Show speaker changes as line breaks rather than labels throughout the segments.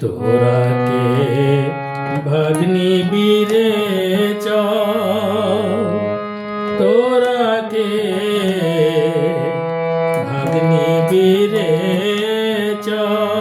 তোরা কে? ভগ্নি বীরে তোরা কে? ভগ্নি বীরে চল।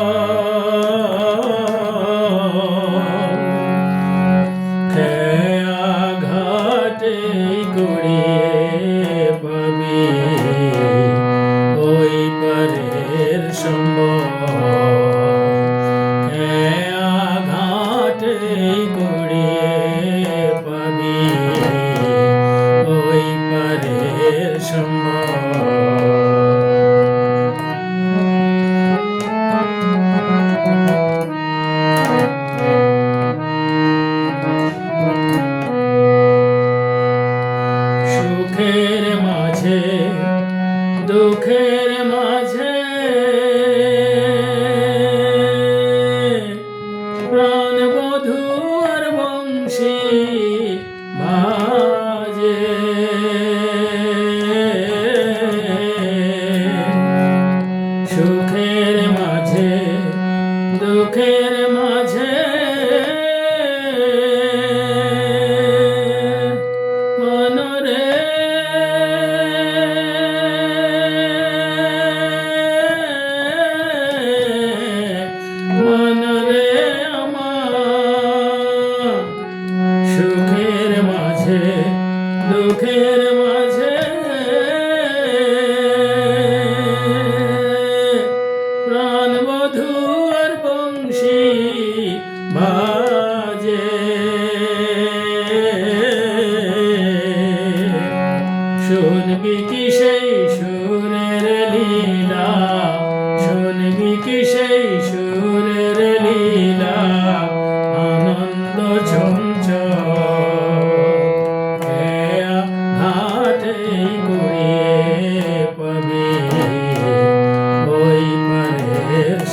দুঃখের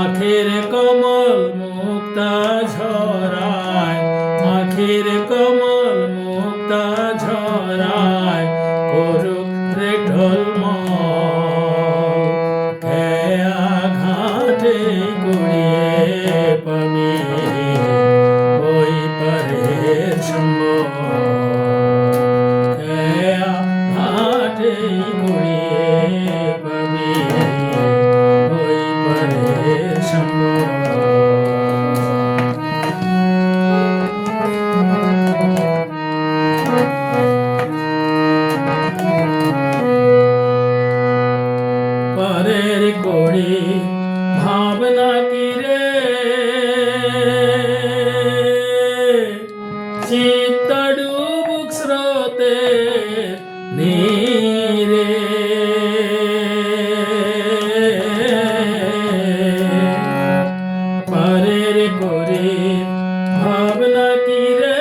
আখের কমল মুক্তা ঝরায়, আখের কমল মুক্তা ঝরায়, করুক রে ঢোলমল খেয়া ঘাটে গুড়িয়ে পাবি ওই পরের সম্ভব ভাবনা কি রে চিত্ত স্রোতে নীরে। পরের কড়ি ভাবনা কি রে?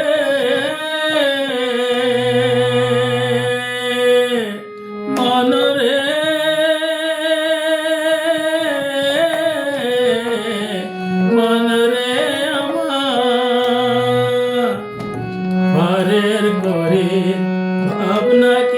আমার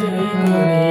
করে